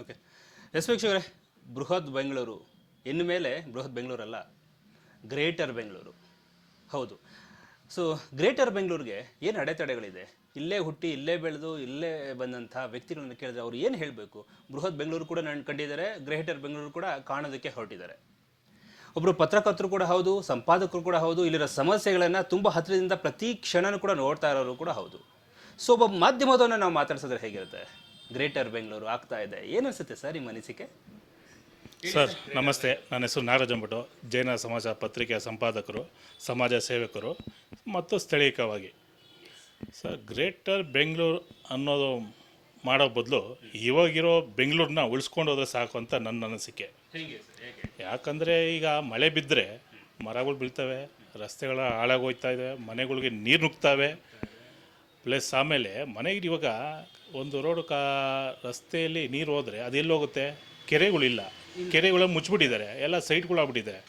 Okay yes ವೀಕ್ಷಕರೇ, ಬೃಹತ್ ಬೆಂಗಳೂರು, ಇನ್ನು ಮೇಲೆ ಬೃಹತ್ ಬೆಂಗಳೂರಲ್ಲ, ಗ್ರೇಟರ್ ಬೆಂಗಳೂರು. ಹೌದು. ಸೊ ಗ್ರೇಟರ್ ಬೆಂಗಳೂರಿಗೆ ಏನು ಅಡೆತಡೆಗಳಿದೆ? ಇಲ್ಲೇ ಹುಟ್ಟಿ, ಇಲ್ಲೇ ಬೆಳೆದು, ಇಲ್ಲೇ ಬಂದಂಥ ವ್ಯಕ್ತಿಗಳನ್ನು ಕೇಳಿದ್ರೆ ಅವ್ರು ಏನು ಹೇಳಬೇಕು? ಬೃಹತ್ ಬೆಂಗಳೂರು ಕೂಡ ನಾನು ಕಂಡಿದ್ದಾರೆ, ಗ್ರೇಟರ್ ಬೆಂಗಳೂರು ಕೂಡ ಕಾಣೋದಕ್ಕೆ ಹೊರಟಿದ್ದಾರೆ. ಒಬ್ಬರು ಪತ್ರಕರ್ತರು ಕೂಡ ಹೌದು, ಸಂಪಾದಕರು ಕೂಡ ಹೌದು, ಇಲ್ಲಿರೋ ಸಮಸ್ಯೆಗಳನ್ನು ತುಂಬ ಹತ್ತಿರದಿಂದ ಪ್ರತಿ ಕ್ಷಣನೂ ಕೂಡ ನೋಡ್ತಾ ಇರೋರು ಕೂಡ ಹೌದು. ಸೊ ಒಬ್ಬ ಮಾಧ್ಯಮದವನ್ನ ನಾವು ಮಾತಾಡ್ಸಿದ್ರೆ ಹೇಗಿರುತ್ತೆ? ಗ್ರೇಟರ್ ಬೆಂಗಳೂರು ಆಗ್ತಾ ಇದೆ. ಏನಿಸುತ್ತೆ ಸರ್ ನಿಮ್ಮ ಅನಿಸಿಕೆ? ಸರ್ ನಮಸ್ತೆ. ನನ್ನ ಹೆಸರು ನಾಗರಾಜ್ ಅಂದ್ಬಿಟ್ಟು ಜೈನ ಸಮಾಜ ಪತ್ರಿಕೆಯ ಸಂಪಾದಕರು ಸಮಾಜ ಸೇವಕರು ಮತ್ತು ಸ್ಥಳೀಯವಾಗಿ ಸರ್ ಗ್ರೇಟರ್ ಬೆಂಗಳೂರು ಅನ್ನೋದು ಮಾಡೋ ಬದಲು ಇವಾಗಿರೋ ಬೆಂಗಳೂರನ್ನ ಉಳಿಸ್ಕೊಂಡು ಹೋದರೆ ಸಾಕು ಅಂತ ನನ್ನ ಅನಿಸಿಕೆ. ಯಾಕಂದರೆ ಈಗ ಮಳೆ ಬಿದ್ದರೆ ಮರಗಳು ಬೀಳ್ತವೆ ರಸ್ತೆಗಳ ಹಾಳಾಗೋಯ್ತಾ ಇದೆ ಮನೆಗಳಿಗೆ ನೀರು ನುಗ್ತಾವೆ ಪ್ಲಸ್ ಆಮೇಲೆ ಮನೆಗೆ ಇವಾಗ ಒಂದು ರೋಡ್ ಕಾ ರಸ್ತೆಯಲ್ಲಿ ನೀರು ಹೋದರೆ ಅದು ಎಲ್ಲಿ ಹೋಗುತ್ತೆ? ಕೆರೆಗಳಿಲ್ಲ. ಕೆರೆಗಳ ಮುಚ್ಚಿಬಿಟ್ಟಿದ್ದಾರೆ. ಎಲ್ಲ ಸೈಟ್ಗಳಾಗ್ಬಿಟ್ಟಿದೆ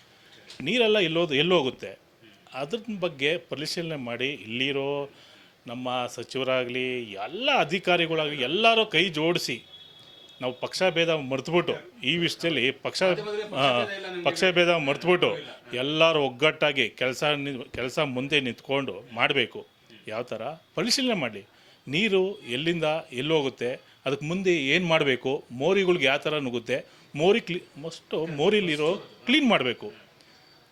ನೀರೆಲ್ಲ ಎಲ್ಲೋದು ಎಲ್ಲಿ ಹೋಗುತ್ತೆ? ಅದ್ರ ಬಗ್ಗೆ ಪರಿಶೀಲನೆ ಮಾಡಿ ಇಲ್ಲಿರೋ ನಮ್ಮ ಸಚಿವರಾಗಲಿ, ಎಲ್ಲ ಅಧಿಕಾರಿಗಳಾಗಲಿ, ಎಲ್ಲರೂ ಕೈ ಜೋಡಿಸಿ ನಾವು ಪಕ್ಷ ಭೇದ ಮರೆತುಬಿಟ್ಟು, ಈ ವಿಷಯದಲ್ಲಿ ಪಕ್ಷ ಪಕ್ಷ ಭೇದ ಮರೆತುಬಿಟ್ಟು ಎಲ್ಲರೂ ಒಗ್ಗಟ್ಟಾಗಿ ಕೆಲಸ ಕೆಲಸ ಮುಂದೆ ನಿಂತ್ಕೊಂಡು ಮಾಡಬೇಕು. ಯಾವ ಥರ ಪರಿಶೀಲನೆ ಮಾಡಲಿ. ನೀರು ಎಲ್ಲಿಂದ ಎಲ್ಲೋಗುತ್ತೆ ಅದಕ್ಕೆ ಮುಂದೆ ಏನು ಮಾಡಬೇಕು ಮೋರಿಗಳ್ಗೆ ಯಾವ ಥರ ನುಗ್ಗುತ್ತೆ ಮೋರಿ ಕ್ಲಿ ಮಸ್ಟು ಮೋರಿಲಿರೋ ಕ್ಲೀನ್ ಮಾಡಬೇಕು.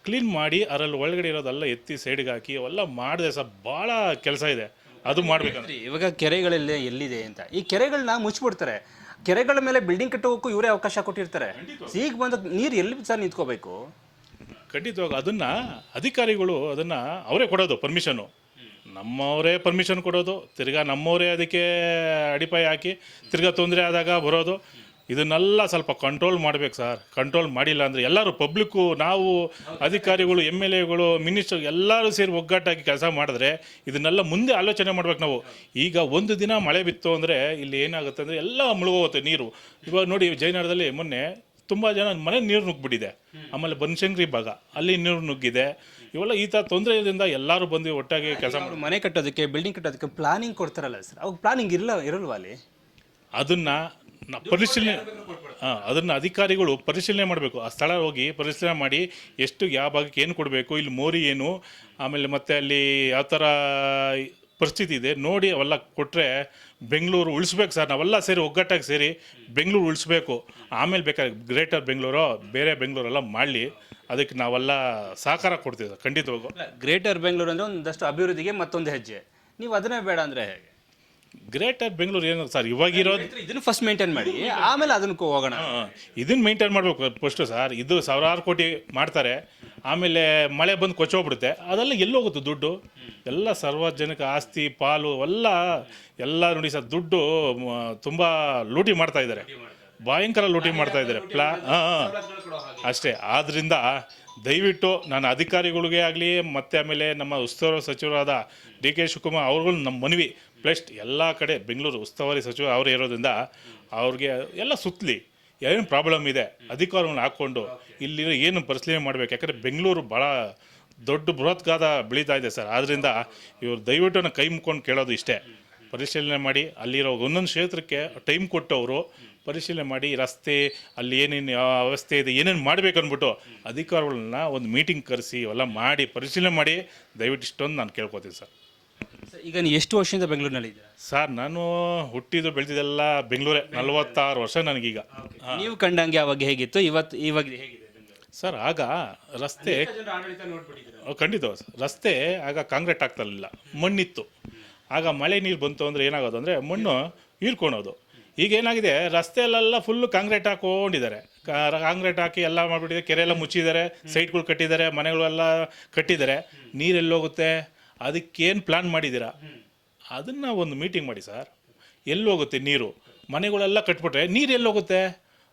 ಕ್ಲೀನ್ ಮಾಡಿ ಅದರಲ್ಲಿ ಒಳಗಡೆ ಇರೋದೆಲ್ಲ ಎತ್ತಿ ಸೈಡ್ಗೆ ಹಾಕಿ ಅವೆಲ್ಲ ಮಾಡಿದೆ ಸಹ ಭಾಳ ಕೆಲಸ ಇದೆ. ಅದು ಮಾಡಬೇಕಂದ್ರೆ. ಇವಾಗ ಕೆರೆಗಳಲ್ಲಿ ಎಲ್ಲಿದೆ ಅಂತ. ಈ ಕೆರೆಗಳನ್ನ ಮುಚ್ಚಿಬಿಡ್ತಾರೆ ಕೆರೆಗಳ ಮೇಲೆ ಬಿಲ್ಡಿಂಗ್ ಕಟ್ಟೋಕ್ಕೂ ಇವರೇ ಅವಕಾಶ ಕೊಟ್ಟಿರ್ತಾರೆ. ಈಗ ಬಂದ ನೀರು ಎಲ್ಲಿ ಸರ್ ನಿಂತ್ಕೋಬೇಕು? ಖಂಡಿತವಾಗ ಅದನ್ನು ಅಧಿಕಾರಿಗಳು ಅದನ್ನು ಅವರೇ ಕೊಡೋದು ಪರ್ಮಿಷನು ನಮ್ಮವರೇ ಪರ್ಮಿಷನ್ ಕೊಡೋದು, ತಿರ್ಗಾ ನಮ್ಮವರೇ ಅದಕ್ಕೆ ಅಡಿಪಾಯ ಹಾಕಿ ತಿರ್ಗಾ ತೊಂದರೆ ಆದಾಗ ಬರೋದು. ಇದನ್ನೆಲ್ಲ ಸ್ವಲ್ಪ ಕಂಟ್ರೋಲ್ ಮಾಡ್ಬೇಕು ಸರ್ ಕಂಟ್ರೋಲ್ ಮಾಡಿಲ್ಲ ಅಂದರೆ ಎಲ್ಲರೂ ಪಬ್ಲಿಕ್ಕು ನಾವು ಅಧಿಕಾರಿಗಳು ಎಂ ಎಲ್ ಎಗಳು ಮಿನಿಸ್ಟರ್ ಎಲ್ಲರೂ ಸೇರಿ ಒಗ್ಗಟ್ಟಾಗಿ ಕೆಲಸ ಮಾಡಿದ್ರೆ ಇದನ್ನೆಲ್ಲ ಮುಂದೆ ಆಲೋಚನೆ ಮಾಡ್ಬೇಕು ನಾವು. ಈಗ ಒಂದು ದಿನ ಮಳೆ ಬಿತ್ತು ಅಂದರೆ ಇಲ್ಲಿ ಏನಾಗುತ್ತೆ ಅಂದರೆ ಎಲ್ಲ ಮುಳುಗೋಗುತ್ತೆ ನೀರು. ಇವಾಗ ನೋಡಿ ಜಯನಗರದಲ್ಲಿ ಮೊನ್ನೆ ತುಂಬ ಜನ ಮನೆ ನೀರು ನುಗ್ಗಿಬಿಟ್ಟಿದೆ. ಆಮೇಲೆ ಬನಶಂಕರಿ ಭಾಗ, ಅಲ್ಲಿ ನೀರು ನುಗ್ಗಿದೆ. ಇವೆಲ್ಲ ಈ ಥರ ತೊಂದರೆಯಿಂದ ಎಲ್ಲರೂ ಬಂದು ಒಟ್ಟಾಗಿ ಕೆಲಸ ಮಾಡಿ ಮನೆ ಕಟ್ಟೋದಕ್ಕೆ ಬಿಲ್ಡಿಂಗ್ ಕಟ್ಟೋದಕ್ಕೆ ಪ್ಲಾನಿಂಗ್ ಕೊಡ್ತಾರಲ್ಲ ಸರ್? ಅವಾಗ ಪ್ಲಾನಿಂಗ್ ಇರಲ್ಲ ಇರಲ್ವಾ ಅಲ್ಲಿ? ಅದನ್ನ ನ- ಪರಿಶೀಲನೆ ಹಾಂ ಅದನ್ನು ಅಧಿಕಾರಿಗಳು ಪರಿಶೀಲನೆ ಮಾಡಬೇಕು. ಆ ಸ್ಥಳ ಹೋಗಿ ಪರಿಶೀಲನೆ ಮಾಡಿ ಎಷ್ಟು ಯಾವ ಭಾಗಕ್ಕೆ ಏನು ಕೊಡಬೇಕು ಇಲ್ಲಿ ಮೋರಿ ಏನು ಆಮೇಲೆ ಮತ್ತೆ ಅಲ್ಲಿ ಯಾವ ಥರ ಪರಿಸ್ಥಿತಿ ಇದೆ ನೋಡಿ ಅವೆಲ್ಲ ಕೊಟ್ಟರೆ ಬೆಂಗಳೂರು ಉಳಿಸ್ಬೇಕು ಸರ್. ನಾವೆಲ್ಲ ಸೇರಿ ಒಗ್ಗಟ್ಟಾಗಿ ಸೇರಿ ಬೆಂಗಳೂರು ಉಳಿಸ್ಬೇಕು. ಆಮೇಲೆ ಬೇಕಾದ್ರೆ ಗ್ರೇಟರ್ ಬೆಂಗಳೂರು ಬೇರೆ ಬೆಂಗಳೂರೆಲ್ಲ ಮಾಡಲಿ. ಅದಕ್ಕೆ ನಾವೆಲ್ಲ ಸಹಕಾರ ಕೊಡ್ತೀವಿ ಸರ್ ಖಂಡಿತವಾಗೂ ಗ್ರೇಟರ್ ಬೆಂಗಳೂರು ಅಂದರೆ ಒಂದಷ್ಟು ಅಭಿವೃದ್ಧಿಗೆ ಮತ್ತೊಂದು ಹೆಜ್ಜೆ. ನೀವು ಅದನ್ನೇ ಬೇಡ ಅಂದರೆ ಹೇಗೆ? ಗ್ರೇಟರ್ ಬೆಂಗಳೂರು ಏನು ಸರ್ ಇವಾಗಿರೋದು ಇದನ್ನು ಫಸ್ಟ್ ಮೇಂಟೈನ್ ಮಾಡಿ ಆಮೇಲೆ ಅದನ್ನು ಹೋಗೋಣ. ಇದನ್ನ ಮೇಂಟೈನ್ ಮಾಡಬೇಕು ಫಸ್ಟು ಸರ್. ಇದು ಸಾವಿರಾರು ಕೋಟಿ ಮಾಡ್ತಾರೆ. ಆಮೇಲೆ ಮಳೆ ಬಂದು ಕೊಚ್ಚೋಗ್ಬಿಡುತ್ತೆ ಅದೆಲ್ಲ ಎಲ್ಲಿ ಹೋಗುತ್ತೆ ದುಡ್ಡು? ಎಲ್ಲ ಸಾರ್ವಜನಿಕ ಆಸ್ತಿ ಪಾಲು ಎಲ್ಲ ಎಲ್ಲ ನೋಡಿ ಸರ್ ದುಡ್ಡು ತುಂಬ ಲೂಟಿ ಮಾಡ್ತಾ ಇದ್ದಾರೆ. ಭಯಂಕರ ಲೂಟಿ ಮಾಡ್ತಾ ಇದ್ದಾರೆ. ಪ್ಲಾ ಅಷ್ಟೇ. ಆದ್ದರಿಂದ ದಯವಿಟ್ಟು ನಾನು ಅಧಿಕಾರಿಗಳಿಗೆ ಆಗಲಿ, ಮತ್ತೆ ಆಮೇಲೆ ನಮ್ಮ ಉಸ್ತುವಾರಿ ಸಚಿವರಾದ ಡಿ ಕೆ ಶಿವಕುಮಾರ್ ಅವ್ರಿಗೂ ನಮ್ಮ ಮನವಿ ಪ್ಲಸ್ ಎಲ್ಲ ಕಡೆ ಬೆಂಗಳೂರು ಉಸ್ತುವಾರಿ ಸಚಿವ ಅವರೇ ಇರೋದ್ರಿಂದ ಅವ್ರಿಗೆ ಎಲ್ಲ ಸುತ್ತಲಿ ಏನು ಪ್ರಾಬ್ಲಮ್ ಇದೆ? ಅಧಿಕಾರವನ್ನು ಹಾಕ್ಕೊಂಡು ಇಲ್ಲಿ ಏನು ಪರಿಶೀಲನೆ ಮಾಡಬೇಕು? ಯಾಕಂದರೆ ಬೆಂಗಳೂರು ಭಾಳ ದೊಡ್ಡ ಬೃಹತ್ಗಾದ ಬೆಳೀತಾ ಇದೆ ಸರ್. ಆದ್ದರಿಂದ ಇವರು ದಯವಿಟ್ಟು ಕೈ ಮುಕ್ಕೊಂಡು ಕೇಳೋದು ಇಷ್ಟೇ. ಪರಿಶೀಲನೆ ಮಾಡಿ. ಅಲ್ಲಿರೋ ಒಂದೊಂದು ಕ್ಷೇತ್ರಕ್ಕೆ ಟೈಮ್ ಕೊಟ್ಟು ಪರಿಶೀಲನೆ ಮಾಡಿ ರಸ್ತೆ ಅಲ್ಲಿ ಏನೇನು ಯಾವ ವ್ಯವಸ್ಥೆ ಇದೆ ಏನೇನು ಮಾಡಬೇಕು ಅಂದ್ಬಿಟ್ಟು ಅಧಿಕಾರಿಗಳನ್ನ ಒಂದು ಮೀಟಿಂಗ್ ಕರೆಸಿ ಇವೆಲ್ಲ ಮಾಡಿ ಪರಿಶೀಲನೆ ಮಾಡಿ ದಯವಿಟ್ಟು ಇಷ್ಟೊಂದು ನಾನು ಕೇಳ್ಕೊತೀನಿ ಸರ್. ಸರ್, ಈಗ ನೀವು ಎಷ್ಟು ವರ್ಷದಿಂದ ಬೆಂಗಳೂರಿನಲ್ಲಿ ಇದ್ದೀರಾ? ಸರ್ ನಾನು ಹುಟ್ಟಿದ್ದು ಬೆಳೆದಿದ್ದೆಲ್ಲ ಬೆಂಗಳೂರೇ ನಲವತ್ತಾರು ವರ್ಷ ನನಗೀಗ. ನೀವು ಕಂಡಂಗೆ ಅವಾಗ ಹೇಗಿತ್ತು? ಇವತ್ತು ಇವಾಗ ಹೇಗಿದೆ ಸರ್ ಆಗ ರಸ್ತೆ ಅಹ್, ಖಂಡಿತ ಸರ್. ರಸ್ತೆ ಆಗ ಕಾಂಕ್ರೀಟ್ ಆಗ್ತಾ ಇರಲಿಲ್ಲ. ಮಣ್ಣಿತ್ತು. ಆಗ ಮಳೆ ನೀರು ಬಂತು ಅಂದರೆ ಏನಾಗೋದು ಅಂದರೆ ಮಣ್ಣು ಹೀರ್ಕೊಳೋದು. ಈಗ ಏನಾಗಿದೆ ರಸ್ತೆಯಲ್ಲೆಲ್ಲ ಫುಲ್ಲು ಕಾಂಕ್ರೀಟ್ ಹಾಕೊಂಡಿದ್ದಾರೆ ಕಾಂಕ್ರೀಟ್ ಹಾಕಿ ಎಲ್ಲ ಮಾಡಿಬಿಟ್ಟಿದೆ. ಕೆರೆ ಎಲ್ಲ ಮುಚ್ಚಿದ್ದಾರೆ. ಸೈಟ್ಗಳು ಕಟ್ಟಿದ್ದಾರೆ. ಮನೆಗಳೆಲ್ಲ ಕಟ್ಟಿದ್ದಾರೆ. ನೀರೆಲ್ಲಿ ಹೋಗುತ್ತೆ? ಅದಕ್ಕೇನು ಪ್ಲ್ಯಾನ್ ಮಾಡಿದ್ದೀರಾ? ಅದನ್ನು ಒಂದು ಮೀಟಿಂಗ್ ಮಾಡಿ ಸರ್. ಎಲ್ಲೋಗುತ್ತೆ ನೀರು? ಮನೆಗಳೆಲ್ಲ ಕಟ್ಬಿಟ್ರೆ ನೀರು ಎಲ್ಲಿ ಹೋಗುತ್ತೆ?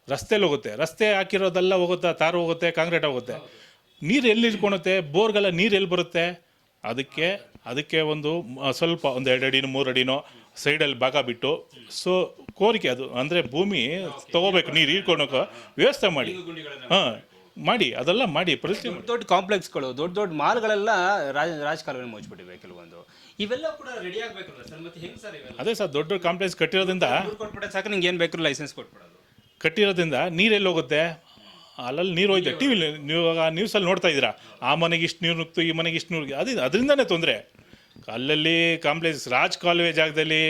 ರಸ್ತೆಯಲ್ಲಿ ಹೋಗುತ್ತೆ. ರಸ್ತೆ ಹಾಕಿರೋದೆಲ್ಲ ಹೋಗುತ್ತಾ? ತಾರು ಹೋಗುತ್ತೆ ಕಾಂಕ್ರೀಟ್ ಹೋಗುತ್ತೆ. ನೀರು ಎಲ್ಲಿ ಇಟ್ಕೊಳುತ್ತೆ ಬೋರ್ಗೆಲ್ಲ ನೀರು ಎಲ್ಲಿ ಬರುತ್ತೆ? ಅದಕ್ಕೆ ಅದಕ್ಕೆ ಒಂದು ಸ್ವಲ್ಪ ಒಂದು ಎರಡು ಅಡಿನೋ ಮೂರು ಅಡಿನೋ ಸೈಡಲ್ಲಿ ಭಾಗ ಬಿಟ್ಟು ಸೊ ಕೋರಿಕೆ ಅದು ಅಂದರೆ ಭೂಮಿ ತಗೋಬೇಕು ನೀರು ಇಟ್ಕೊಳಕ್ಕೆ ವ್ಯವಸ್ಥೆ ಮಾಡಿ. ಹಾಂ ಮಾಡಿ ಅದೆಲ್ಲ ಮಾಡಿ ಪರಿಸ್ಥಿತಿ ದೊಡ್ಡ ದೊಡ್ಡ ಕಾಂಪ್ಲೆಕ್ಸ್ಗಳು ದೊಡ್ಡ ದೊಡ್ಡ ಮಾಲ್ಗಳೆಲ್ಲ ರಾಜ ರಾಜಕಾಲವನ್ನು ಮುಚ್ಚಿಬಿಟ್ಟಿವೆ ಕೆಲವೊಂದು. ಇವೆಲ್ಲ ಕೂಡ ರೆಡಿ ಆಗಬೇಕಲ್ಲ ಸರ್? ಮತ್ತೆ ಹೆಂಗೆ ಸರ್ ಇವೆಲ್ಲ? ಅದೇ ಸರ್ ದೊಡ್ಡ ಕಾಂಪ್ಲೆಕ್ಸ್ ಕಟ್ಟಿರೋದ್ರಿಂದ ದುಡ್ಡು ಕೊಟ್ಬಿಟ್ಟೆ ಸಾಕು ನಿಂಗೆ ಏನು ಬೇಕಾದ್ರೂ ಲೈಸೆನ್ಸ್ ಕೊಟ್ಬಿಡೋದು. ಕಟ್ಟಿರೋದ್ರಿಂದ ನೀರೆಲ್ಲಿ ಹೋಗುತ್ತೆ? ಅಲ್ಲಲ್ಲಿ ನೀರು ಹೋಯ್ತು ಟಿ ವಿಲಿ ನೀವು ನ್ಯೂಸಲ್ಲಿ ನೋಡ್ತಾ ಇದ್ದೀರಾ ಆ ಮನೆಗೆ ಇಷ್ಟು ನೀರು ನುಗ್ತು ಈ ಮನೆಗೆ ಇಷ್ಟು ನೀರು ಅದು ಅದರಿಂದನೇ ತೊಂದರೆ. ಅಲ್ಲಲ್ಲಿ ಕಾಂಪ್ಲೆಕ್ಸ್ ರಾಜ್ ಕಾಲುವೆ ಜಾಗದಲ್ಲಿ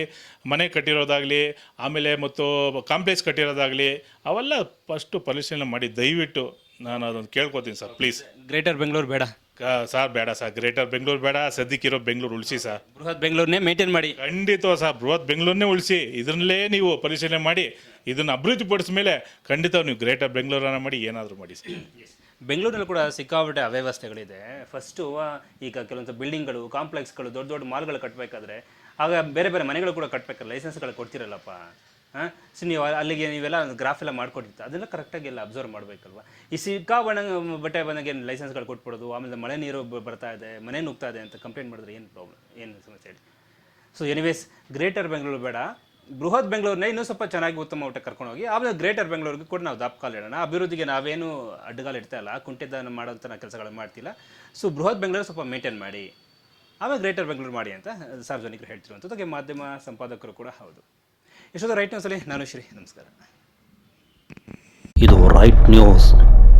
ಮನೆ ಕಟ್ಟಿರೋದಾಗಲಿ ಆಮೇಲೆ ಮತ್ತು ಕಾಂಪ್ಲೆಕ್ಸ್ ಕಟ್ಟಿರೋದಾಗಲಿ ಅವೆಲ್ಲ ಫಸ್ಟು ಪರಿಶೀಲನೆ ಮಾಡಿ ದಯವಿಟ್ಟು ನಾನು ಅದೊಂದು ಕೇಳ್ಕೊತೀನಿ ಸರ್ ಪ್ಲೀಸ್ ಗ್ರೇಟರ್ ಬೆಂಗಳೂರು ಬೇಡ. ಸರ್ ಬೇಡ ಸರ್ ಗ್ರೇಟರ್ ಬೆಂಗಳೂರು ಬೇಡ ಸದ್ಯಕ್ಕಿರೋ ಬೆಂಗಳೂರು ಉಳಿಸಿ ಸರ್. ಬೃಹತ್ ಬೆಂಗಳೂರನ್ನೇ ಮೇಂಟೈನ್ ಮಾಡಿ. ಖಂಡಿತ ಸರ್ ಬೃಹತ್ ಬೆಂಗಳೂರನ್ನೇ ಉಳಿಸಿ ಇದರಲ್ಲೇ ನೀವು ಪರಿಶೀಲನೆ ಮಾಡಿ ಇದನ್ನು ಅಭಿವೃದ್ಧಿಪಡಿಸಿದ ಮೇಲೆ ಖಂಡಿತ ನೀವು ಗ್ರೇಟರ್ ಬೆಂಗಳೂರನ್ನ ಮಾಡಿ ಏನಾದರೂ ಮಾಡಿ ಸರ್. ಬೆಂಗಳೂರಲ್ಲಿ ಕೂಡ ಸಿಕ್ಕಾಪಟ್ಟೆ ಅವ್ಯವಸ್ಥೆಗಳಿದೆ. ಫಸ್ಟು ಈಗ ಕೆಲವೊಂದು ಬಿಲ್ಡಿಂಗ್ಗಳು ಕಾಂಪ್ಲೆಕ್ಸ್ಗಳು ದೊಡ್ಡ ದೊಡ್ಡ ಮಾಲ್ಗಳು ಕಟ್ಟಬೇಕಾದ್ರೆ ಆಗ ಬೇರೆ ಬೇರೆ ಮನೆಗಳು ಕೂಡ ಕಟ್ಟಬೇಕಾದ್ರೆ ಲೈಸೆನ್ಸ್ಗಳು ಕೊಡ್ತಿರಲ್ಲಪ್ಪ. ಹಾಂ ಸೊ ನೀವು ಅಲ್ಲಿಗೆ ನೀವೆಲ್ಲ ಗ್ರಾಫ್ ಎಲ್ಲ ಮಾಡ್ಕೊಟ್ಟಿರ್ತೀರ ಅದೆಲ್ಲ ಕರೆಕ್ಟಾಗಿ ಎಲ್ಲ ಅಬ್ಸರ್ವ್ ಮಾಡಬೇಕಲ್ವ? ಈ ಸಿಕ್ಕಾ ಬಣ್ಣ ಬಟ್ಟೆ ಬಂದಾಗ ಏನು ಲೈಸೆನ್ಸ್ಗಳು ಕೊಟ್ಬಿಡೋದು, ಆಮೇಲೆ ಮಳೆ ನೀರು ಬರ್ತಾ ಇದೆ, ಮನೆ ನುಗ್ತಾ ಇದೆ ಅಂತ ಕಂಪ್ಲೇಂಟ್ ಮಾಡಿದ್ರೆ ಏನು ಪ್ರಾಬ್ಲಮ್ ಏನು ಸಮಸ್ಯೆ ಹೇಳಿ? ಸೊ ಎನಿವೇಸ್ ಗ್ರೇಟರ್ ಬೆಂಗಳೂರು ಬೇಡ. ಬೃಹತ್ ಬೆಂಗಳೂರನ್ನ ಇನ್ನೂ ಸ್ವಲ್ಪ ಚೆನ್ನಾಗಿ ಉತ್ತಮ ಊಟ ಕರ್ಕೊಂಡು ಹೋಗಿ, ಆಮೇಲೆ ಗ್ರೇಟರ್ ಬೆಂಗಳೂರಿಗೆ ಕೂಡ ನಾವು ದಾಪಕಾಲ ಇಡೋಣ. ಅಭಿವೃದ್ಧಿಗೆ ನಾವೇನು ಅಡ್ಡಗಾಲ ಇಡ್ತಾ ಇಲ್ಲ ಕುಂಠಿತ ಮಾಡೋಂಥ ಕೆಲಸಗಳನ್ನು ಮಾಡ್ತಿಲ್ಲ. ಸೊ ಬೃಹತ್ ಬೆಂಗಳೂರು ಸ್ವಲ್ಪ ಮೇಂಟೈನ್ ಮಾಡಿ, ಆಮೇಲೆ ಗ್ರೇಟರ್ ಬೆಂಗಳೂರು ಮಾಡಿ ಅಂತ ಸಾರ್ವಜನಿಕರು ಹೇಳ್ತಿರುವಂಥದ್ದು ಮಾಧ್ಯಮ ಸಂಪಾದಕರು ಕೂಡ ಹೌದು. ಎಷ್ಟೊಂದು ರೈಟ್ ನ್ಯೂಸಲ್ಲಿ ನಾನು ಶ್ರೀ, ನಮಸ್ಕಾರ. ಇದು ರೈಟ್ ನ್ಯೂಸ್